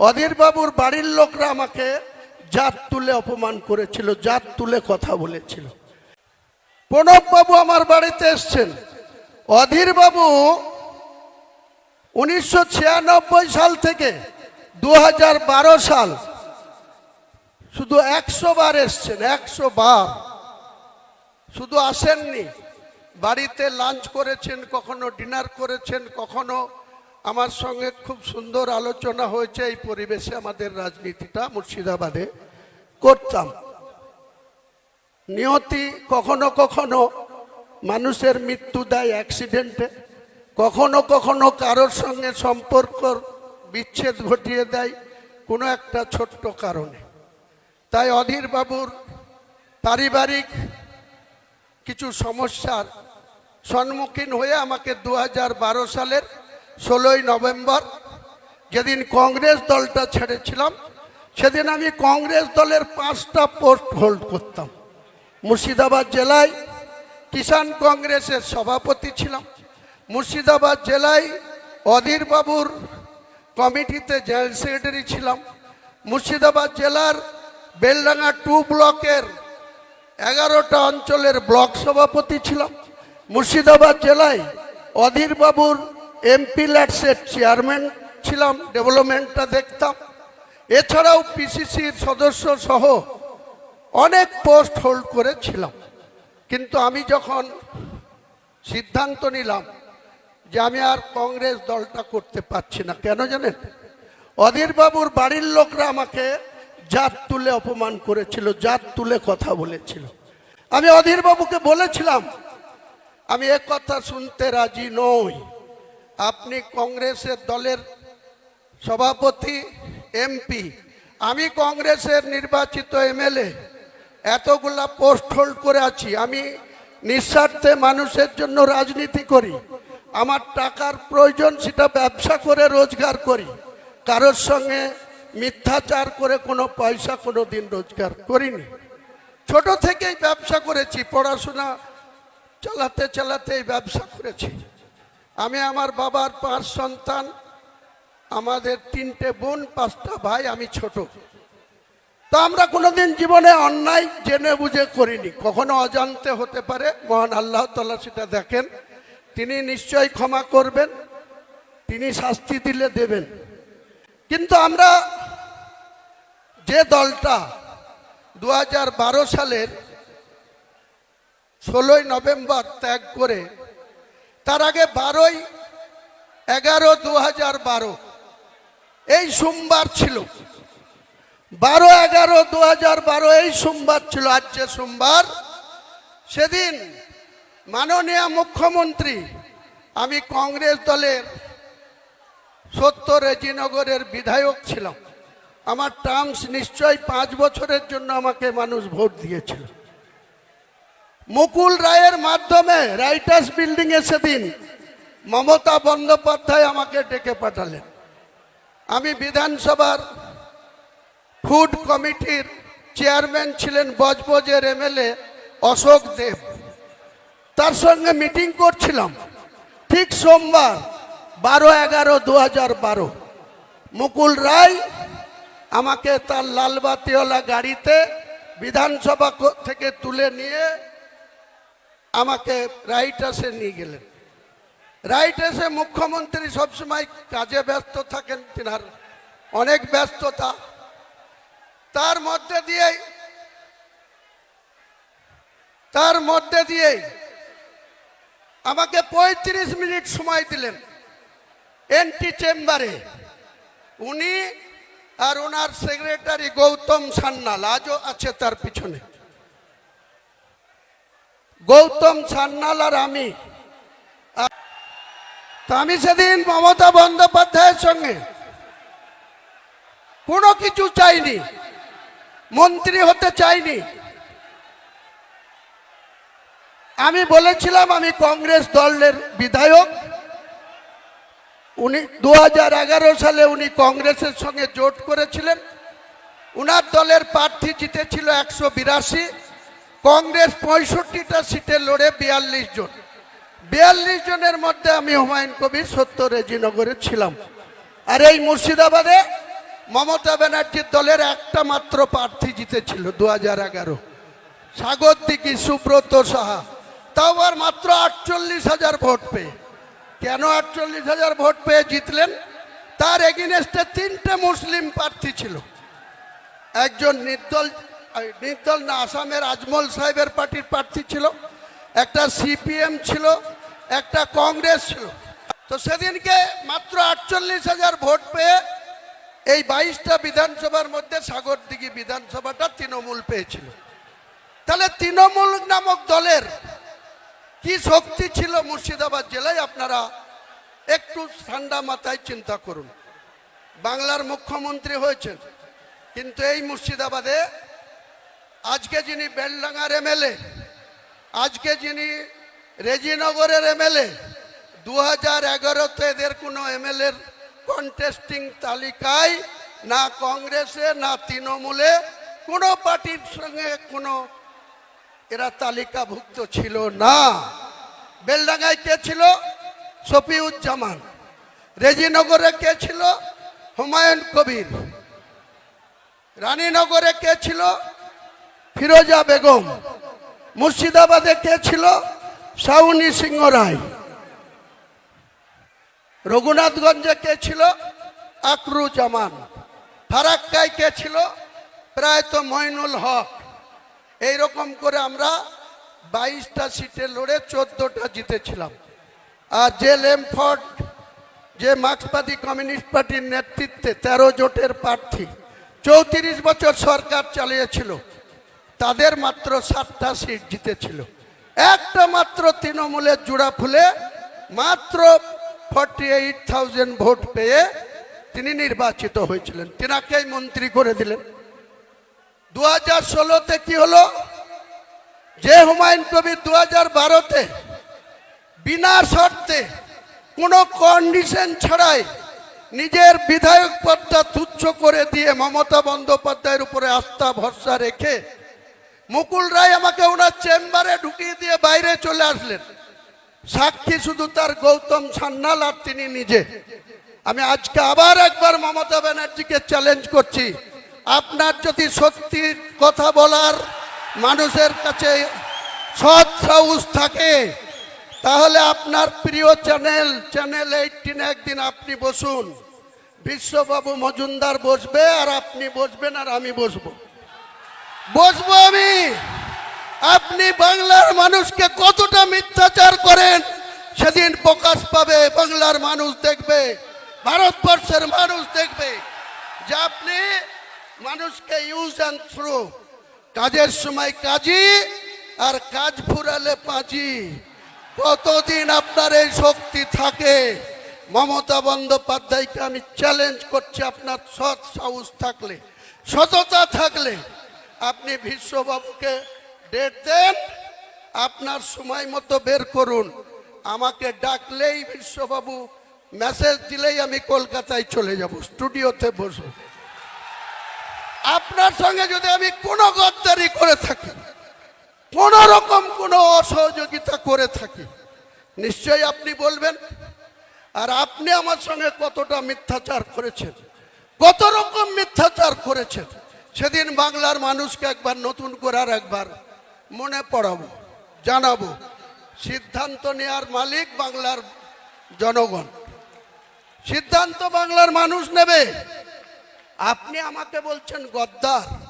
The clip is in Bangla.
অধীরবাবুর বাড়ির লোকরা আমাকে জাত তুলে অপমান করেছিল, জাত তুলে কথা বলেছিল। প্রণববাবু আমার বাড়িতে এসছেন। অধীরবাবু উনিশশো ছিয়ানব্বই সাল থেকে দু হাজার বারো সাল শুধু একশো বার এসছেন, একশো বার। শুধু আসেননি। বাড়িতে লাঞ্চ করেছেন, কখনো ডিনার করেছেন, কখনো আমার সঙ্গে খুব সুন্দর আলোচনা হয়েছে এই পরিবেশে আমাদের রাজনীতিটা মুর্শিদাবাদে। করতাম। নিয়তি কখনো কখনো মানুষের মৃত্যু দেয় অ্যাক্সিডেন্টে কখনো কখনো কারোর সঙ্গে সম্পর্ক বিচ্ছেদ ঘটিয়ে দেয় কোনো একটা ছোট্ট কারণে। তাই অধীর বাবুর পারিবারিক কিছু সমস্যার সম্মুখীন হয়ে আমাকে দু হাজার বারো সালের ষোলোই নভেম্বর যেদিন কংগ্রেস দলটা ছেড়েছিলাম, সেদিন আমি কংগ্রেস দলের পাঁচটা পোস্ট হোল্ড করতাম। মুর্শিদাবাদ জেলায় কিষাণ কংগ্রেসের সভাপতি ছিলাম। মুর্শিদাবাদ জেলায় অধীরবাবুর কমিটিতে জেনারেল সেক্রেটারি ছিলাম। মুর্শিদাবাদ জেলার বেলডাঙ্গা টু ব্লকের এগারোটা অঞ্চলের ব্লক সভাপতি ছিলাম। মুর্শিদাবাদ জেলায় অধীর বাবুর এমপি ল্যাটসের চেয়ারম্যান ছিলাম ডেভেলপমেন্টটা দেখতাম। এছাড়াও পিসিসির সদস্য সহ অনেক পোস্ট হোল্ড করেছিলাম। কিন্তু আমি যখন সিদ্ধান্ত নিলাম যে আমি আর কংগ্রেস দলটা করতে পারছি না, কেন জানেন? অধীর বাবুর বাড়ির লোকরা আমাকে জাত তুলে অপমান করেছিল, জাত তুলে কথা বলেছিল। আমি অধীর বাবুকে বলেছিলাম, আমি এক কথা শুনতে রাজি নই। আপনি কংগ্রেসের দলের সভাপতি, এমপি, আমি কংগ্রেসের নির্বাচিত এমএলএ, এতগুলা পোস্ট হোল্ড করে আছি, আমি নিঃস্বার্থে মানুষের জন্য রাজনীতি করি, আমার টাকার প্রয়োজন সেটা ব্যবসা করে রোজগার করি, কারোর সঙ্গে মিথ্যাচার করে কোনো পয়সা কোনো দিন রোজগার করিনি। ছোট থেকেই ব্যবসা করেছি, পড়াশোনা চালাতে চালাতে ব্যবসা করেছি। আমি আমার বাবার পাঁচ সন্তান, আমাদের তিনটে বোন, পাঁচটা ভাই, আমি ছোট। তো আমরা কোনোদিন জীবনে অন্যায় জেনে বুঝে করিনি। কখনো অজান্তে হতে পারে, মহান আল্লাহ তাল্লাহ সেটা দেখেন। তিনি নিশ্চয়ই ক্ষমা করবেন, তিনি শাস্তি দিলে দেবেন। কিন্তু আমরা যে দলটা দু হাজার বারো সালের ষোলোই নভেম্বর ত্যাগ করে তার আগে বারোই এগারো দু হাজার বারো। এই সোমবার ছিল। বারো এগারো দু হাজার বারো এই সোমবার ছিল আজ যে সোমবার। সেদিন মাননীয় মুখ্যমন্ত্রী, আমি কংগ্রেস দলের সত্তর রেজিনগরের বিধায়ক ছিলাম। আমার টার্মস নিশ্চয়ই পাঁচ বছরের জন্য আমাকে মানুষ ভোট দিয়েছিল। মুকুল রায়ের মাধ্যমে রাইটার্স বিল্ডিং এ সেদিন মমতা বন্দ্যোপাধ্যায় আমাকে ডেকে পাঠালেন। আমি বিধানসভার ফুড কমিটির চেয়ারম্যান ছিলেন বজবজের এমএলএ অশোক দেব। তার সঙ্গে মিটিং করছিলাম ঠিক সোমবার বারো এগারো দু হাজার বারো। মুকুল রায় আমাকে তার লালবাতিওয়ালা গাড়িতে বিধানসভা থেকে তুলে নিয়ে আমাকে রাইটাসে নিয়ে গেলেন। রাইটাসে মুখ্যমন্ত্রী সবসময় কাজে ব্যস্ত থাকেন, তিনার অনেক ব্যস্ততা। তার মধ্যে দিয়েই, তার মধ্যে দিয়েই আমাকে পঁয়ত্রিশ মিনিট সময় দিলেন এনটি চেম্বারে। উনি আর ওনার সেক্রেটারি গৌতম সান্যাল আজও আছে তার পিছনে। গৌতম সান্যাল আর আমি। তো আমি সেদিন মমতা বন্দ্যোপাধ্যায়ের সঙ্গে কোনো কিছু চাইনি, মন্ত্রী হতে চাইনি। আমি বলেছিলাম আমি কংগ্রেস দলের বিধায়ক। উনি দু হাজার এগারো সালে উনি কংগ্রেসের সঙ্গে জোট করেছিলেন। উনার দলের প্রার্থী জিতেছিল একশো বিরাশি। কংগ্রেস পঁয়ষট্টিটা সিটে লড়ে বিয়াল্লিশ জন। বিয়াল্লিশ জনের মধ্যে আমি হুমায়ুন কবির সত্তর রেজিনগরে ছিলাম। আর এই মুর্শিদাবাদে মমতা ব্যানার্জির দলের একটা মাত্র প্রার্থী জিতেছিল দু হাজার এগারো। সাগর দিঘি সুব্রত সাহা। তাও আর মাত্র আটচল্লিশ হাজার ভোট পেয়ে। কেন আটচল্লিশ হাজার ভোট পেয়ে জিতলেন? তার এগেনস্টে তিনটে মুসলিম প্রার্থী ছিল। একজন নির্দল নির্দল না, আসামের আজমল সাহেবের পার্টির প্রার্থী ছিল, একটা সিপিএম ছিল, একটা কংগ্রেস ছিল। তো সেদিনকে মাত্র আটচল্লিশ হাজার ভোট পেয়ে এই বাইশটা বিধানসভার মধ্যে সাগরদিঘি বিধানসভাটা তৃণমূল পেয়েছিল। তাহলে তৃণমূল নামক দলের কি শক্তি ছিল মুর্শিদাবাদ জেলায়, আপনারা একটু ঠান্ডা মাথায় চিন্তা করুন। বাংলার মুখ্যমন্ত্রী হয়েছেন, কিন্তু এই মুর্শিদাবাদে আজকে যিনি বেলডাঙ্গার এমএলএ, আজকে যিনি রেজিনগরের এমএলএ দু হাজার এগারোতে এদের কোনো এমএলএর কন্টেস্টিং তালিকায় না কংগ্রেসে, না তৃণমূলে, কোনো পার্টির সঙ্গে কোনো এরা তালিকাভুক্ত ছিল না। বেলডাঙ্গায় কে ছিল? শফিউজ্জামান। রেজিনগরে কে ছিল? হুমায়ুন কবির। রানীনগরে কে ছিল? ফিরোজা বেগম মুর্শিদাবাদে কে ছিল? সাউনি সিংহ রায়। রঘুনাথগঞ্জে কে ছিল? আকরু জামান ফারাক্কায় কে ছিল? প্রায় তো মইনুল হক। এইরকম করে আমরা বাইশটা সিটে লড়ে চোদ্দটা জিতেছিলাম। আর যে লেমফোর্ড, যে মার্ক্সবাদী কমিউনিস্ট পার্টির নেতৃত্বে তেরো জোটের প্রার্থী, চৌত্রিশ বছর সরকার চালিয়েছিল। তাদের মাত্র সাতটা সিট জিতেছিল। একটা মাত্র তৃণমূলের জোড়া ফুলে মাত্র ফর্টি এইট থাউজেন্ড ভোট পেয়ে তিনি নির্বাচিত হয়েছিলেন। তিনাকেই মন্ত্রী করে দিলেন। দু হাজার ষোলোতে কি হলো? যে হুমায়ুন কবির দু হাজার বারোতে বিনা শর্তে কোনো কন্ডিশন ছাড়াই নিজের বিধায়ক পদটা তুচ্ছ করে দিয়ে মমতা বন্দ্যোপাধ্যায়ের উপরে আস্থা ভরসা রেখে মুকুল রায় আমাকে ওনার চেম্বারে ঢুকিয়ে দিয়ে বাইরে চলে আসলেন। সাক্ষী শুধু তার গৌতম সান্যাল আর তিনি নিজে। আমি আজকে আবার একবার মমতা ব্যানার্জিকে চ্যালেঞ্জ করছি। আপনার যদি সত্যি কথা বলার মানুষের কাছে সৎ সাহস থাকে, তাহলে আপনার প্রিয় চ্যানেল চ্যানেল এইটিনে একদিন আপনি বসুন। বিশ্ববাবু মজুমদার বসবে আর আপনি বসবেন আর আমি বসবো। বসবো আমি। আপনি বাংলার মানুষকে কতটা মিথ্যাচার করেন, সেদিন প্রকাশ পাবে, বাংলার মানুষ দেখবে, ভারতবর্ষের মানুষ দেখবে যে আপনি মানুষকে ইউজ অ্যান্ড থ্রু কাজের সময় কাজী আর কাজ ফুরালে পাঁচি কতদিন আপনার এই শক্তি থাকে? মমতা বন্দ্যোপাধ্যায়কে আমি চ্যালেঞ্জ করছি আপনার সৎ সাহস থাকলে, সততা থাকলে। আপনি বিশ্ববাবুকে ডেট দেন, আপনার সময় মতো বের করুন। আমাকে ডাকলেই বিশ্ববাবু মেসেজ দিলেই আমি কলকাতায় চলে যাব স্টুডিওতে বসবো। আপনার সঙ্গে যদি আমি কোনো গদ্দারি করে থাকি, কোন রকম কোনো অসহযোগিতা করে থাকি, নিশ্চয়ই আপনি বলবেন, আর আপনি আমার সঙ্গে কতটা মিথ্যাচার করেছেন, কত রকম মিথ্যাচার করেছেন? সেদিন বাংলার মানুষকে একবার নতুন করার একবার মনে পড়াবো, জানাব। সিদ্ধান্ত নেওয়ার মালিক বাংলার জনগণ। সিদ্ধান্ত বাংলার মানুষ নেবে। আপনি আমাকে বলছেন গদ্দার।